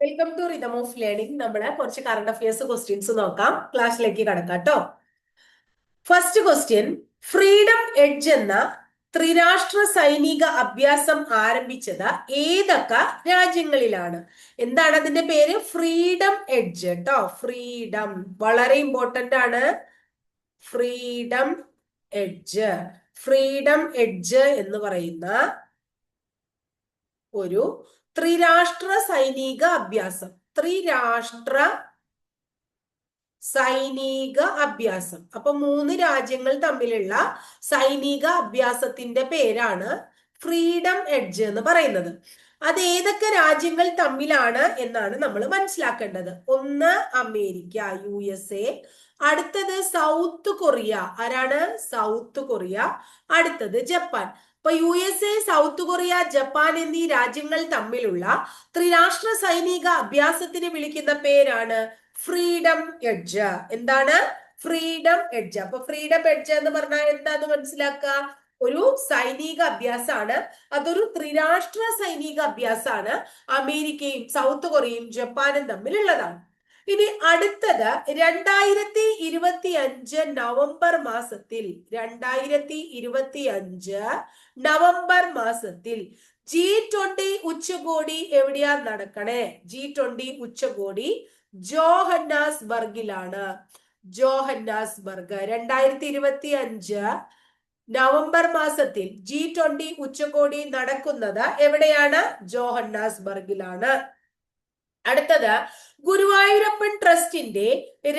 Welcome to rhythm of learning നമ്മുടെ കുറച്ച് current affairs questions നോക്കാം. ക്ലാസ്സിലേക്ക് കടക്കാം കേട്ടോ ഫസ്റ്റ് ക്വസ്റ്റ്യൻ ഫ്രീഡം എഡ്ജ് എന്ന ത്രിരാഷ്ട്ര സൈനിക അഭ്യാസം ആരംഭിച്ചത് ഏതൊക്കെ രാജ്യങ്ങളിലാണ്? എന്താണ് അതിന്റെ പേര്? ഫ്രീഡം എഡ്ജ് കേട്ടോ ഫ്രീഡം വളരെ ഇമ്പോർട്ടന്റ് ആണ്. ഫ്രീഡം എഡ്ജ് ഫ്രീഡം എഡ്ജ് എന്ന് പറയുന്ന ഒരു ത്രിരാഷ്ട്ര സൈനിക അഭ്യാസം. ത്രിരാഷ്ട്ര സൈനിക അഭ്യാസം. അപ്പൊ മൂന്ന് രാജ്യങ്ങൾ തമ്മിലുള്ള സൈനിക അഭ്യാസത്തിന്റെ പേരാണ് ഫ്രീഡം എഡ്ജ് എന്ന് പറയുന്നത്. അത് ഏതൊക്കെ രാജ്യങ്ങൾ തമ്മിലാണ് എന്നാണ് നമ്മൾ മനസ്സിലാക്കേണ്ടത്. ഒന്ന് അമേരിക്ക യു എസ് എ. അടുത്തത് സൗത്ത് കൊറിയ. ആരാണ്? South Korea. അടുത്തത് ജപ്പാൻ. ഇപ്പൊ U S A South Korea Japan എന്നീ രാജ്യങ്ങൾ തമ്മിലുള്ള ത്രിരാഷ്ട്ര സൈനിക അഭ്യാസത്തിന് വിളിക്കുന്ന പേരാണ് ഫ്രീഡം എഡ്ജ്. എന്താണ്? Freedom edge. അപ്പൊ ഫ്രീഡം എഡ്ജ് എന്ന് പറഞ്ഞാൽ എന്താന്ന് മനസ്സിലാക്കുക? ഒരു സൈനിക അഭ്യാസമാണ് അതൊരു ത്രിരാഷ്ട്ര സൈനിക അഭ്യാസമാണ് അമേരിക്കയും സൗത്ത് കൊറിയയും ജപ്പാനും തമ്മിലുള്ളതാണ്. ഇനി അടുത്തത് രണ്ടായിരത്തി ഇരുപത്തി അഞ്ച് നവംബർ മാസത്തിൽ രണ്ടായിരത്തി ഇരുപത്തി അഞ്ച് നവംബർ മാസത്തിൽ ജി ട്വന്റി ഉച്ചകോടി എവിടെയാ നടക്കണേ? ജി ട്വന്റി ഉച്ചകോടി ജോഹന്നാസ് ബർഗിലാണ് ജോഹന്നാസ് ബർഗ് രണ്ടായിരത്തി ഇരുപത്തി അഞ്ച് നവംബർ മാസത്തിൽ ജി ട്വന്റി ഉച്ചകോടി നടക്കുന്നത് എവിടെയാണ്? ജോഹന്നാസ്ബർഗിലാണ്. അടുത്തത് ഗുരുവായൂരപ്പൻ ട്രസ്റ്റിന്റെ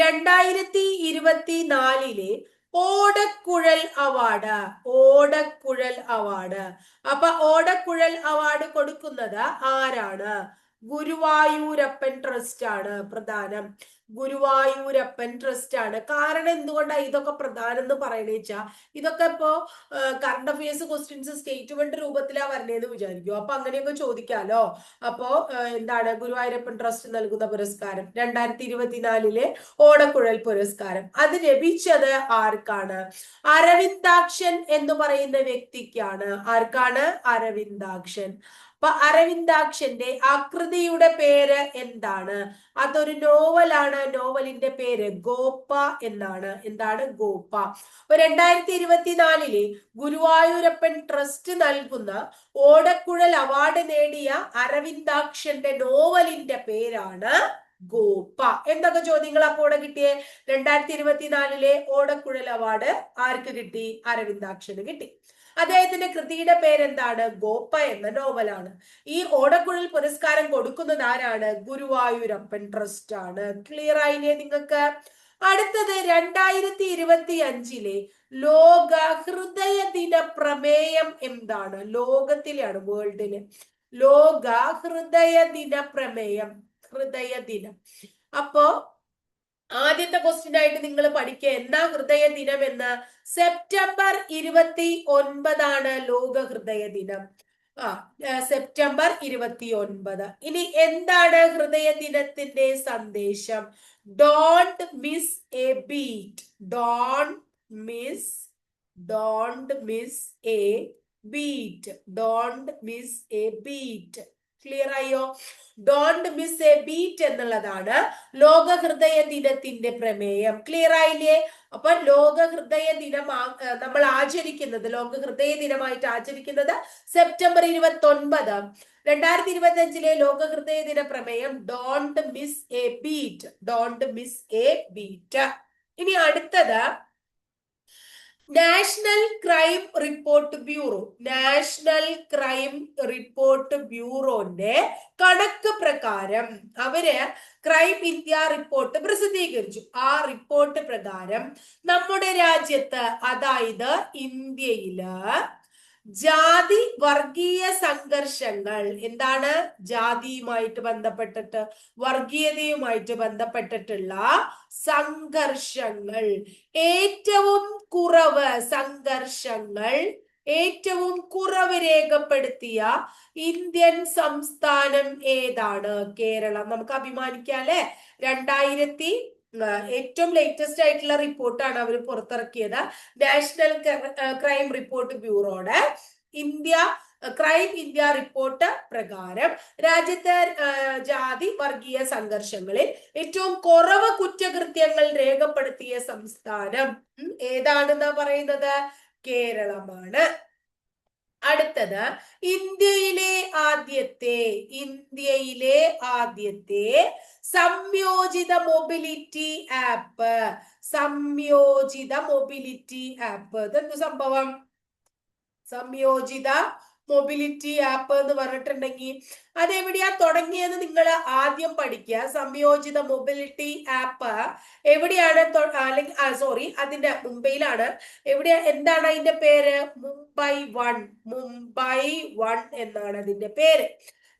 രണ്ടായിരത്തി ഇരുപത്തി നാലിലെ ഓടക്കുഴൽ അവാർഡ് ഓടക്കുഴൽ അവാർഡ്. അപ്പൊ ഓടക്കുഴൽ അവാർഡ് കൊടുക്കുന്നത് ആരാണ്? ഗുരുവായൂരപ്പൻ ട്രസ്റ്റ് ആണ് പ്രധാനം. ഗുരുവായൂരപ്പൻ ട്രസ്റ്റ് ആണ്. കാരണം എന്തുകൊണ്ടാണ് ഇതൊക്കെ പ്രധാനം എന്ന് പറയണേ വെച്ചാ ഇതൊക്കെ ഇപ്പോ കറണ്ട് അഫയേഴ്സ് ക്വസ്റ്റ്യൻസ് സ്റ്റേറ്റ്മെന്റ് രൂപത്തിലാണ് വരണേന്ന് വിചാരിക്കും. അപ്പൊ അങ്ങനെയൊക്കെ ചോദിക്കാലോ? അപ്പോ എന്താണ് ഗുരുവായൂരപ്പൻ ട്രസ്റ്റ് നൽകുന്ന പുരസ്കാരം? രണ്ടായിരത്തി ഇരുപത്തിനാലിലെ ഓടക്കുഴൽ പുരസ്കാരം. അത് ലഭിച്ചത് ആർക്കാണ്? അരവിന്ദാക്ഷൻ എന്ന് പറയുന്ന വ്യക്തിക്കാണ്. ആർക്കാണ്? അരവിന്ദാക്ഷൻ. അപ്പൊ അരവിന്ദാക്ഷന്റെ ആകൃതിയുടെ പേര് എന്താണ്? അതൊരു നോവലാണ് നോവലിന്റെ പേര് ഗോപ്പ എന്നാണ്. എന്താണ് ഗോപ്പ അപ്പൊ രണ്ടായിരത്തി ഇരുപത്തിനാലിൽ ഗുരുവായൂരപ്പൻ ട്രസ്റ്റ് നൽകുന്ന ഓടക്കുഴൽ അവാർഡ് നേടിയ അരവിന്ദാക്ഷന്റെ നോവലിന്റെ പേരാണ് ഗോപ്പ എന്തൊക്കെ ചോദ്യങ്ങൾ അപ്പോൾ കിട്ടിയേ? രണ്ടായിരത്തി ഇരുപത്തിനാലിലെ ഓടക്കുഴൽ അവാർഡ് ആർക്ക് കിട്ടി? അരവിന്ദാക്ഷന് കിട്ടി. അദ്ദേഹത്തിന്റെ കൃതിയുടെ പേരെന്താണ്? ഗോപ്പ എന്ന നോവലാണ്. ഈ ഓടക്കുഴൽ പുരസ്കാരം കൊടുക്കുന്നത് ആരാണ്? ഗുരുവായൂരപ്പൻ ട്രസ്റ്റ് ആണ്. ക്ലിയർ ആയില്ലേ നിങ്ങൾക്ക്? അടുത്തത് രണ്ടായിരത്തി ഇരുപത്തി അഞ്ചിലെ ലോക ഹൃദയ ദിന പ്രമേയം എന്താണ്? ലോകത്തിലാണ് വേൾഡിൽ. ലോക ഹൃദയ ദിന പ്രമേയം ഹൃദയ ദിനം. അപ്പോ ആദ്യത്തെ ക്വസ്റ്റ്യൻ ആയിട്ട് നിങ്ങൾ പഠിക്കുക. എന്താ ഹൃദയ ദിനം എന്ന്? സെപ്റ്റംബർ ഇരുപത്തി ഒൻപതാണ് ലോക ഹൃദയ ദിനം. ആ സെപ്റ്റംബർ ഇരുപത്തി ഒൻപത് ഇനി എന്താണ് ഹൃദയ ദിനത്തിന്റെ സന്ദേശം? Don't miss a beat don't miss don't miss a beat don't miss a beat clear ആയോ? ഡോണ്ട് മിസ് എ ബീറ്റ് എന്നുള്ളതാണ് ലോക ഹൃദയ ദിനത്തിന്റെ പ്രമേയം. ക്ലിയർ ആയില്ലേ? അപ്പൊ ലോക ഹൃദയ ദിനം നമ്മൾ ആചരിക്കുന്നത് ലോക ഹൃദയ ദിനമായിട്ട് ആചരിക്കുന്നത് സെപ്റ്റംബർ ഇരുപത്തി ഒൻപത് രണ്ടായിരത്തി ഇരുപത്തി അഞ്ചിലെ ലോക ഹൃദയ ദിന പ്രമേയം don't miss a beat don't miss a beat ഇനി അടുത്തത് national crime report bureau. National crime report ബ്യൂറോന്റെ കണക്ക് പ്രകാരം അവർ ക്രൈം ഇന്ത്യ റിപ്പോർട്ട് പ്രസിദ്ധീകരിച്ചു. ആ റിപ്പോർട്ട് പ്രകാരം നമ്മുടെ രാജ്യത്ത് അതായത് ഇന്ത്യയിൽ ജാതി വർഗീയ സംഘർഷങ്ങൾ. എന്താണ്? ജാതിയുമായിട്ട് ബന്ധപ്പെട്ടിട്ട് വർഗീയതയുമായിട്ട് ബന്ധപ്പെട്ടിട്ടുള്ള സംഘർഷങ്ങൾ. ഏറ്റവും കുറവ് സംഘർഷങ്ങൾ ഏറ്റവും കുറവ് രേഖപ്പെടുത്തിയ ഇന്ത്യൻ സംസ്ഥാനം ഏതാണ്? കേരളം. നമുക്ക് അഭിമാനിക്കാം അല്ലെ? രണ്ടായിരത്തി ഏറ്റവും ലേറ്റസ്റ്റ് ആയിട്ടുള്ള റിപ്പോർട്ടാണ് അവർ പുറത്തിറക്കിയത്. നാഷണൽ ക്രൈം റിപ്പോർട്ട് ബ്യൂറോയുടെ ഇന്ത്യ ക്രൈം ഇന്ത്യ റിപ്പോർട്ട് പ്രകാരം രാജ്യത്തെ ജാതി വർഗീയ സംഘർഷങ്ങളിൽ ഏറ്റവും കുറവ് കുറ്റകൃത്യങ്ങൾ രേഖപ്പെടുത്തിയ സംസ്ഥാനം ഏതാണെന്നാ പറയുന്നത്? കേരളമാണ്. അടുത്തത് ഇന്ത്യയിലെ ആദ്യത്തെ ഇന്ത്യയിലെ ആദ്യത്തെ സംയോജിത മൊബിലിറ്റി ആപ്പ്. സംയോജിത മൊബിലിറ്റി ആപ്പ്. ഇതെന്ത് സംഭവം? സംയോജിത മൊബിലിറ്റി ആപ്പ് എന്ന് പറഞ്ഞിട്ടുണ്ടെങ്കിൽ അതെവിടെയാ തുടങ്ങിയത് നിങ്ങൾ ആദ്യം പഠിക്കുക സംയോജിത മൊബിലിറ്റി ആപ്പ് എവിടെയാണ് അല്ലെങ്കിൽ സോറി അതിന്റെ മുംബൈയിലാണ്. എവിടെയാ എന്താണ് അതിന്റെ പേര്? മുംബൈ വൺ മുംബൈ വൺ എന്നാണ് അതിന്റെ പേര്.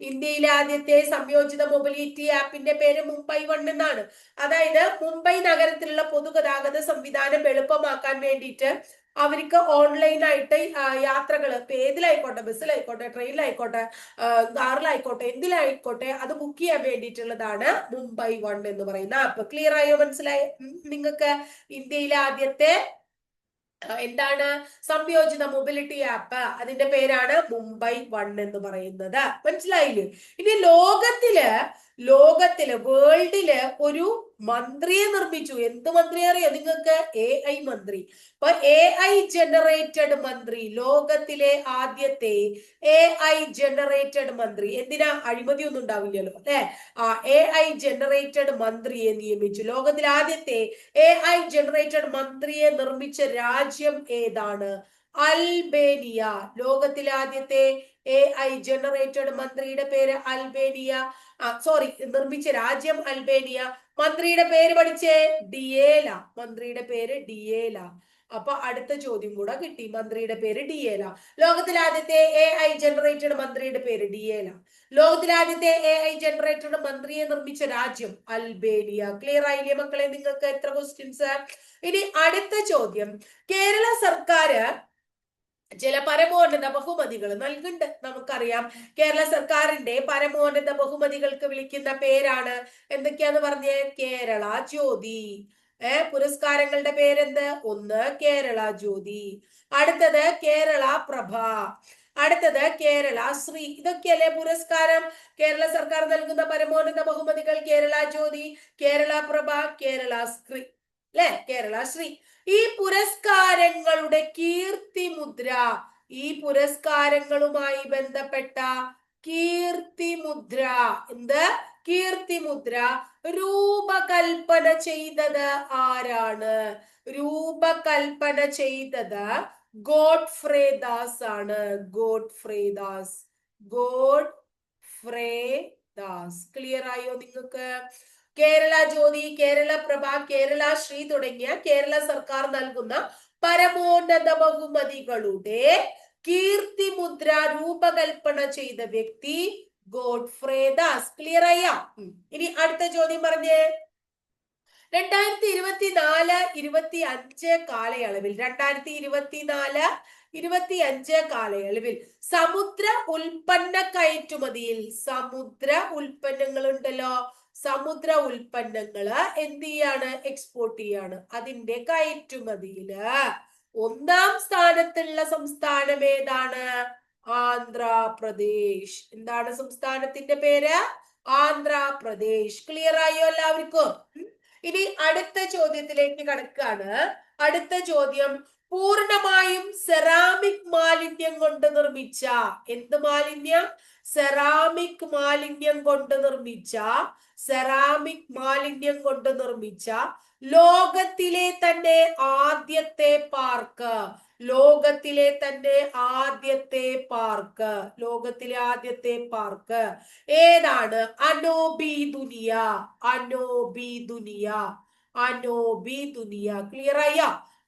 ഇന്ത്യയിലെ ആദ്യത്തെ സംയോജിത മൊബിലിറ്റി ആപ്പിന്റെ പേര് മുംബൈ വൺ എന്നാണ്. അതായത് മുംബൈ നഗരത്തിലുള്ള പൊതുഗതാഗത സംവിധാനം എളുപ്പമാക്കാൻ വേണ്ടിയിട്ട് അവർക്ക് ഓൺലൈനായിട്ട് യാത്രകൾ ഇപ്പൊ ഏതിലായിക്കോട്ടെ ബസ്സിലായിക്കോട്ടെ ട്രെയിനിലായിക്കോട്ടെ കാറിലായിക്കോട്ടെ എന്തിലായിക്കോട്ടെ അത് ബുക്ക് ചെയ്യാൻ വേണ്ടിയിട്ടുള്ളതാണ് മുംബൈ വൺ എന്ന് പറയുന്ന ആപ്പ് ക്ലിയർ ആയോ? മനസ്സിലായി? നിങ്ങൾക്ക് ഇന്ത്യയിലെ ആദ്യത്തെ എന്താണ്? സംയോജിത മൊബിലിറ്റി ആപ്പ് അതിന്റെ പേരാണ് മുംബൈ വൺ എന്ന് പറയുന്നത്. മനസ്സിലായില്ലേ? ഇനി ലോകത്തിൽ ലോകത്തിൽ വേൾഡിൽ ഒരു മന്ത്രിയെ നിർമ്മിച്ചു. എന്ത് മന്ത്രി അറിയോ നിങ്ങൾക്ക്? എ ഐ മന്ത്രി. ഇപ്പൊ എ ഐ ജനറേറ്റഡ് മന്ത്രി ലോകത്തിലെ ആദ്യത്തെ എ ഐ ജനറേറ്റഡ് മന്ത്രി. എന്തിനാ? അഴിമതി ഒന്നും ഉണ്ടാവില്ലല്ലോ അല്ലെ? ആ എ ഐ ജനറേറ്റഡ് മന്ത്രിയെ നിയമിച്ചു. ലോകത്തിലെ ആദ്യത്തെ എ ഐ ജനറേറ്റഡ് മന്ത്രിയെ നിർമ്മിച്ച രാജ്യം ഏതാണ്? അൽബേനിയ. ലോകത്തിലെ ആദ്യത്തെ എ ഐ ജനറേറ്റഡ് മന്ത്രിയുടെ പേര് അൽബേനിയ. സോറി നിർമ്മിച്ച രാജ്യം അൽബേനിയ. മന്ത്രിയുടെ പേര് പഠിച്ചേ? ഡിയേല. മന്ത്രിയുടെ പേര് ഡിയേല. അപ്പൊ അടുത്ത ചോദ്യം കൂടെ കിട്ടി. മന്ത്രിയുടെ പേര് ഡിയേല. ലോകത്തിലെ ആദ്യത്തെ എ ഐ ജനറേറ്റഡ് മന്ത്രിയുടെ പേര് ഡിയേല. ലോകത്തിലെ ആദ്യത്തെ എ ഐ ജനറേറ്റഡ് മന്ത്രിയെ നിർമ്മിച്ച രാജ്യം അൽബേനിയ. ക്ലിയർ ആയില്ലേ മക്കളെ നിങ്ങൾക്ക് എത്ര ക്വസ്റ്റ്യൻസ് ഇനി അടുത്ത ചോദ്യം. കേരള സർക്കാർ ചില പരമോന്നത ബഹുമതികൾ നൽകുന്നുണ്ട്. നമുക്കറിയാം കേരള സർക്കാരിന്റെ പരമോന്നത ബഹുമതികൾക്ക് വിളിക്കുന്ന പേരാണ് എന്തൊക്കെയാന്ന് പറഞ്ഞ? കേരള ജ്യോതി. ഏർ പുരസ്കാരങ്ങളുടെ പേരെന്ത്? ഒന്ന് കേരള ജ്യോതി. അടുത്തത് കേരള പ്രഭ. അടുത്തത് കേരള ശ്രീ. ഇതൊക്കെയല്ലേ പുരസ്കാരം? കേരള സർക്കാർ നൽകുന്ന പരമോന്നത ബഹുമതികൾ കേരള ജ്യോതി കേരള പ്രഭ കേരള ശ്രീ. അല്ലെ കേരള ശ്രീ. ഈ പുരസ്കാരങ്ങളുടെ കീർത്തി മുദ്ര ഈ പുരസ്കാരങ്ങളുമായി ബന്ധപ്പെട്ട കീർത്തി മുദ്ര. എന്ത്? കീർത്തി മുദ്ര. രൂപകൽപ്പന ചെയ്തത് ആരാണ്? രൂപകൽപ്പന ചെയ്തത് ഗോഡ് ഫ്രേദാസ് ആണ്. ഗോഡ് ഫ്രേദാസ് ഗോഡ് ഫ്രേദാസ് ക്ലിയർ ആയോ നിങ്ങൾക്ക്? കേരള ജ്യോതി കേരള പ്രഭ കേരള ശ്രീ തുടങ്ങിയ കേരള സർക്കാർ നൽകുന്ന പരമോന്നത ബഹുമതികളുടെ കീർത്തി മുദ്ര രൂപകൽപ്പന ചെയ്ത വ്യക്തി ഗോഡ്ഫ്രേ ദാസ്. ക്ലിയർ ആയ? ഇനി അടുത്ത ചോദ്യം പറഞ്ഞേ. രണ്ടായിരത്തി ഇരുപത്തിനാല് ഇരുപത്തി അഞ്ച് കാലയളവിൽ രണ്ടായിരത്തി ഇരുപത്തിനാല് ഇരുപത്തി അഞ്ച് കാലയളവിൽ സമുദ്ര ഉൽപ്പന്ന കയറ്റുമതിയിൽ സമുദ്ര ഉൽപ്പന്നങ്ങൾ ഉണ്ടല്ലോ സമുദ്ര ഉൽപ്പന്നങ്ങൾ എന്ത് ചെയ്യാണ്? എക്സ്പോർട്ട് ചെയ്യാണ്. അതിന്റെ കയറ്റുമതിയിൽ ഒന്നാം സ്ഥാനത്തുള്ള സംസ്ഥാനം ഏതാണ്? ആന്ധ്രാപ്രദേശ്. എന്താണ് സംസ്ഥാനത്തിന്റെ പേര്? ആന്ധ്രാപ്രദേശ്. ക്ലിയർ ആയോ എല്ലാവർക്കും? ഇനി അടുത്ത ചോദ്യത്തിലേക്ക് കടക്കാണ്. അടുത്ത ചോദ്യം പൂർണമായും സെറാമിക് മാലിന്യം കൊണ്ട് നിർമ്മിച്ച എന്ത് മാലിന്യം? സെറാമിക് മാലിന്യം കൊണ്ട് നിർമ്മിച്ച സെറാമിക് മാലിന്യം കൊണ്ട് നിർമ്മിച്ച ലോകത്തിലെ തന്നെ ആദ്യത്തെ പാർക്ക് ലോകത്തിലെ തന്നെ ആദ്യത്തെ പാർക്ക് ലോകത്തിലെ ആദ്യത്തെ പാർക്ക് ഏതാണ്? അനോബി ദുനിയ. അനോബി ദുനിയ. അനോബി ദുനിയ. ക്ലിയർ ആയ?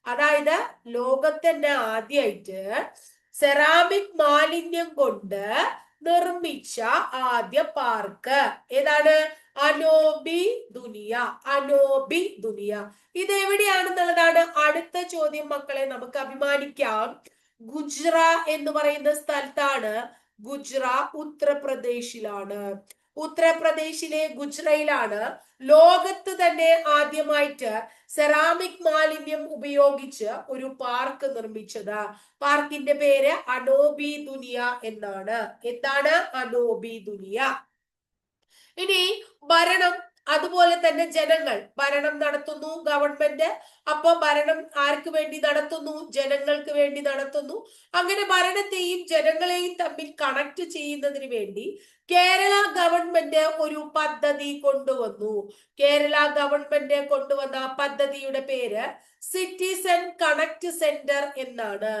അതായത് ലോകത്തന്നെ ആദ്യമായിട്ട് സെറാമിക് മാലിന്യം കൊണ്ട് നിർമ്മിച്ച ആദ്യ പാർക്ക് ഏതാണ്? അനോബി ദുനിയ. അനോബി ദുനിയ. ഇത് എവിടെയാണെന്നുള്ളതാണ് അടുത്ത ചോദ്യം മക്കളെ നമുക്ക് അഭിമാനിക്കാം. ഗുജ്റ എന്ന് പറയുന്ന സ്ഥലത്താണ് ഗുജ്റ ഉത്തർപ്രദേശിലാണ്. ഉത്തർപ്രദേശിലെ ഗുജ്റയിലാണ് ലോകത്ത് തന്നെ ആദ്യമായിട്ട് സെറാമിക് മാലിന്യം ഉപയോഗിച്ച് ഒരു പാർക്ക് നിർമ്മിച്ചത്. പാർക്കിന്റെ പേര് അനോബി ദുനിയ എന്നാണ്. എന്താണ് അനോബി ദുനിയ? ഇനി ഭരണം അതുപോലെ തന്നെ ജനങ്ങൾ ഭരണം നടത്തുന്നു ഗവൺമെന്റ് അപ്പൊ ഭരണം ആർക്ക് വേണ്ടി നടത്തുന്നു? ജനങ്ങൾക്ക് വേണ്ടി നടത്തുന്നു. അങ്ങനെ ഭരണത്തെയും ജനങ്ങളെയും തമ്മിൽ കണക്ട് ചെയ്യുന്നതിന് വേണ്ടി കേരള ഗവൺമെന്റ് ഒരു പദ്ധതി കൊണ്ടുവന്നു. കേരള ഗവൺമെന്റ് കൊണ്ടുവന്ന പദ്ധതിയുടെ പേര് സിറ്റിസൺ കണക്ട് സെന്റർ എന്നാണ്.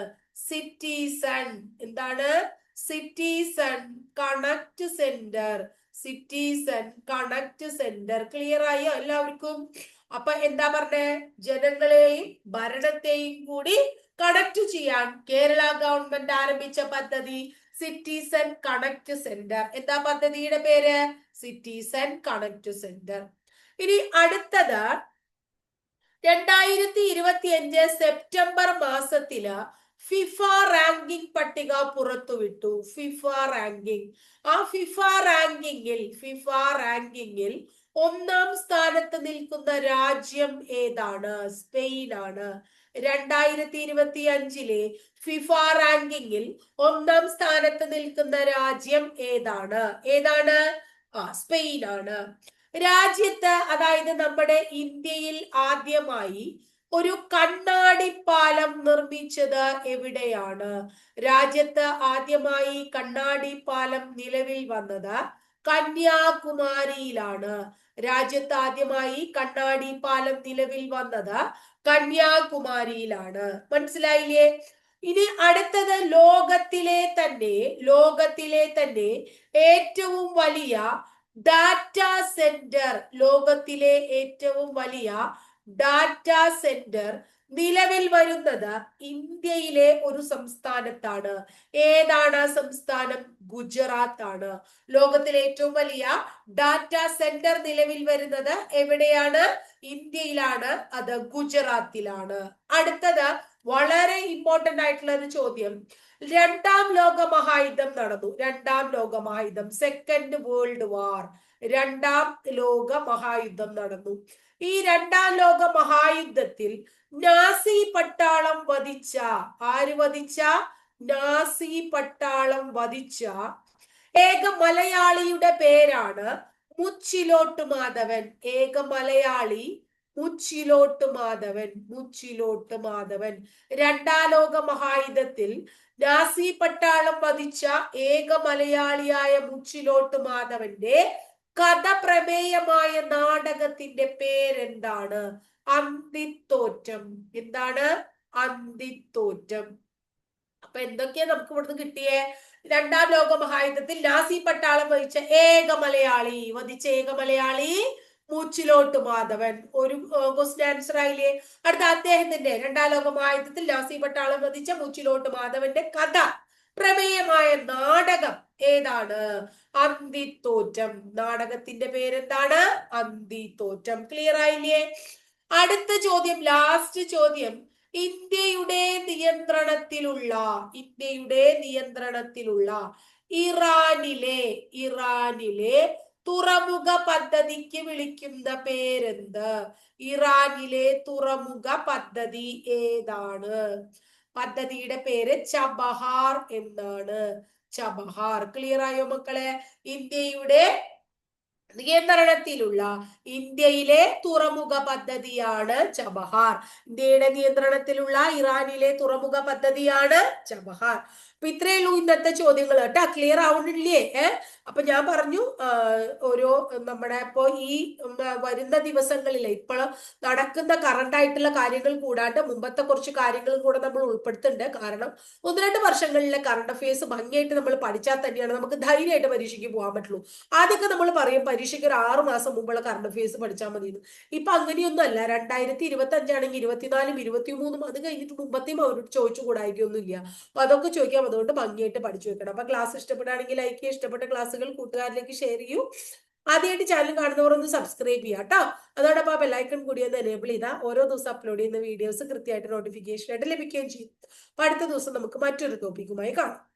സിറ്റിസൺ എന്താണ്? Citizen connect centre citizen connect centre clear ആയോ എല്ലാവർക്കും? അപ്പൊ എന്താ പറഞ്ഞേ? ജനങ്ങളെയും ഭരണത്തെയും കൂടി കണക്ട് ചെയ്യാൻ കേരള ഗവൺമെന്റ് ആരംഭിച്ച പദ്ധതി സിറ്റിസൺ കണക്ട് സെന്റർ എന്താ പദ്ധതിയുടെ പേര്? സിറ്റിസൺ കണക്ട് സെന്റർ ഇനി അടുത്തത് രണ്ടായിരത്തി ഇരുപത്തി അഞ്ച് സെപ്റ്റംബർ മാസത്തിൽ ഫിഫ റാങ്കിംഗ് പട്ടിക പുറത്തുവിട്ടു. ഫിഫ റാങ്കിംഗ് ആ ഫിഫ റാങ്കിങ്ങിൽ ഫിഫ റാങ്കിങ്ങിൽ ഒന്നാം സ്ഥാനത്ത് നിൽക്കുന്ന രാജ്യം ഏതാണ്? സ്പെയിൻ ആണ്. രണ്ടായിരത്തി ഇരുപത്തി അഞ്ചിലെ ഫിഫ റാങ്കിങ്ങിൽ ഒന്നാം സ്ഥാനത്ത് നിൽക്കുന്ന രാജ്യം ഏതാണ്? ഏതാണ്? ആ സ്പെയിൻ ആണ്. രാജ്യത്ത് അതായത് നമ്മുടെ ഇന്ത്യയിൽ ആദ്യമായി ഒരു കണ്ണാടി പാലം നിർമ്മിച്ചത് എവിടെയാണ്? രാജ്യത്ത് ആദ്യമായി കണ്ണാടി പാലം നിലവിൽ വന്നത് കന്യാകുമാരിയിലാണ്. രാജ്യത്ത് ആദ്യമായി കണ്ണാടി പാലം നിലവിൽ വന്നത് കന്യാകുമാരിയിലാണ്. മനസ്സിലായില്ലേ? ഇനി അടുത്തത് ലോകത്തിലെ തന്നെ ലോകത്തിലെ തന്നെ ഏറ്റവും വലിയ ഡാറ്റ സെന്റർ ലോകത്തിലെ ഏറ്റവും വലിയ ഡാറ്റ സെന്റർ നിലവിൽ വരുന്നത് ഇന്ത്യയിലെ ഒരു സംസ്ഥാനത്താണ്. ഏതാണ് സംസ്ഥാനം? ഗുജറാത്ത് ആണ് ലോകത്തിലെ ഏറ്റവും വലിയ ഡാറ്റ സെന്റർ നിലവിൽ വരുന്നത് എവിടെയാണ്? ഇന്ത്യയിലാണ്. അത് ഗുജറാത്തിലാണ്. അടുത്തത് വളരെ ഇമ്പോർട്ടന്റ് ആയിട്ടുള്ള ഒരു ചോദ്യം. രണ്ടാം ലോക മഹായുദ്ധം നടന്നു. രണ്ടാം ലോക മഹായുദ്ധം സെക്കൻഡ് വേൾഡ് വാർ രണ്ടാം ലോക മഹായുദ്ധം നടന്നു. ഈ രണ്ടാം ലോക മഹായുദ്ധത്തിൽ നാസി പട്ടാളം വധിച്ച ആര് വധിച്ച? നാസി പട്ടാളം വധിച്ച ഏക മലയാളിയുടെ പേരാണ് മുച്ചിലോട്ട് മാധവൻ. ഏക മലയാളി മുച്ചിലോട്ട് മാധവൻ മുച്ചിലോട്ട് മാധവൻ. രണ്ടാം ലോക മഹായുദ്ധത്തിൽ നാസി പട്ടാളം വധിച്ച ഏക മലയാളിയായ മുച്ചിലോട്ട് മാധവന്റെ കഥ പ്രമേയമായ നാടകത്തിന്റെ പേരെന്താണ്? അന്തിത്തോറ്റം. എന്താണ്? അന്തിത്തോറ്റം. അപ്പൊ എന്തൊക്കെയാ നമുക്ക് ഇവിടുന്ന് കിട്ടിയേ? രണ്ടാം ലോക മഹായുദ്ധത്തിൽ നാസി പട്ടാളം വഹിച്ച ഏക മലയാളി വധിച്ച ഏക മലയാളി മൂച്ചിലോട്ട് മാധവൻ. ഒരു ക്വസ്റ്റ് ആൻസർ ആയില്ലേ? അടുത്ത അദ്ദേഹത്തിന്റെ രണ്ടാം ലോക മഹായുദ്ധത്തിൽ നാസി പട്ടാളം വധിച്ച മൂച്ചിലോട്ട് മാധവന്റെ കഥ. പ്രമേയമായ നാടകം ഏതാണ്? അന്തിത്തോറ്റം. നാടകത്തിന്റെ പേരെന്താണ്? അന്തിത്തോറ്റം. ക്ലിയർ ആയില്ലേ? അടുത്ത ചോദ്യം ലാസ്റ്റ് ചോദ്യം. ഇന്ത്യയുടെ നിയന്ത്രണത്തിലുള്ള ഇന്ത്യയുടെ നിയന്ത്രണത്തിലുള്ള ഇറാനിലെ ഇറാനിലെ തുറമുഖ പദ്ധതിക്ക് വിളിക്കുന്ന പേരെന്ത്? ഇറാനിലെ തുറമുഖ പദ്ധതി ഏതാണ്? പദ്ധതിയുടെ പേര് ചബഹാർ എന്നാണ്. ചബഹാർ ക്ലിയർ ആയോ മക്കളെ? ഇന്ത്യയുടെ നിയന്ത്രണത്തിലുള്ള ഇന്ത്യയിലെ തുറമുഖ പദ്ധതിയാണ് ചബഹാർ ഇന്ത്യയുടെ നിയന്ത്രണത്തിലുള്ള ഇറാനിലെ തുറമുഖ പദ്ധതിയാണ് ചബഹാർ അപ്പൊ ഇത്രയേ ഉള്ളൂ ഇന്നത്തെ ചോദ്യങ്ങൾ കേട്ടാ. ക്ലിയർ ആവുന്നില്ലേ ഏഹ് അപ്പൊ ഞാൻ പറഞ്ഞു ഓരോ നമ്മുടെ ഇപ്പോ ഈ വരുന്ന ദിവസങ്ങളിൽ ഇപ്പോൾ നടക്കുന്ന കറണ്ട് ആയിട്ടുള്ള കാര്യങ്ങൾ കൂടാണ്ട് മുമ്പത്തെ കുറച്ച് കാര്യങ്ങളും കൂടെ നമ്മൾ ഉൾപ്പെടുത്തുന്നുണ്ട്. കാരണം ഒന്ന് രണ്ട് വർഷങ്ങളിലെ കറണ്ട് അഫയേഴ്സ് ഭംഗിയായിട്ട് നമ്മൾ പഠിച്ചാൽ തന്നെയാണ് നമുക്ക് ധൈര്യമായിട്ട് പരീക്ഷയ്ക്ക് പോകാൻ പറ്റുള്ളൂ. ആദ്യമൊക്കെ നമ്മൾ പറയും പരീക്ഷയ്ക്ക് ഒരു ആറ് മാസം മുമ്പുള്ള കറണ്ട് അഫയേഴ്സ് പഠിച്ചാൽ മതി ഇപ്പൊ അങ്ങനെയൊന്നും അല്ല. രണ്ടായിരത്തി ഇരുപത്തി അഞ്ചാണെങ്കിൽ ഇരുപത്തിനാലും ഇരുപത്തിമൂന്നും അത് കഴിഞ്ഞിട്ട് മുമ്പത്തെയും അവരോട് ചോദിച്ചു കൂടായിരിക്കൊന്നുമില്ല അപ്പൊ അതൊക്കെ ചോദിക്കാം അതുകൊണ്ട് ഭംഗിയായിട്ട് പഠിച്ചു വെക്കണം. അപ്പൊ ക്ലാസ് ഇഷ്ടപ്പെടുകയാണെങ്കിൽ ലൈക്ക് ചെയ്യുക. ഇഷ്ടപ്പെട്ട ക്ലാസ്സുകൾ കൂട്ടുകാരിലേക്ക് ഷെയർ ചെയ്യൂ. ആദ്യമായിട്ട് ചാനൽ കാണുന്നവർ ഒന്ന് സബ്സ്ക്രൈബ് ചെയ്യാം കേട്ടോ അതോടൊപ്പം ബെല്ലൈക്കൺ കൂടി ഒന്ന് എനേബിൾ ചെയ്താൽ ഓരോ ദിവസം അപ്ലോഡ് ചെയ്യുന്ന വീഡിയോസ് കൃത്യമായിട്ട് നോട്ടിഫിക്കേഷൻ ആയിട്ട് ലഭിക്കുകയും ചെയ്യും. അടുത്ത ദിവസം നമുക്ക് മറ്റൊരു ടോപ്പിക്കുമായി കാണാം.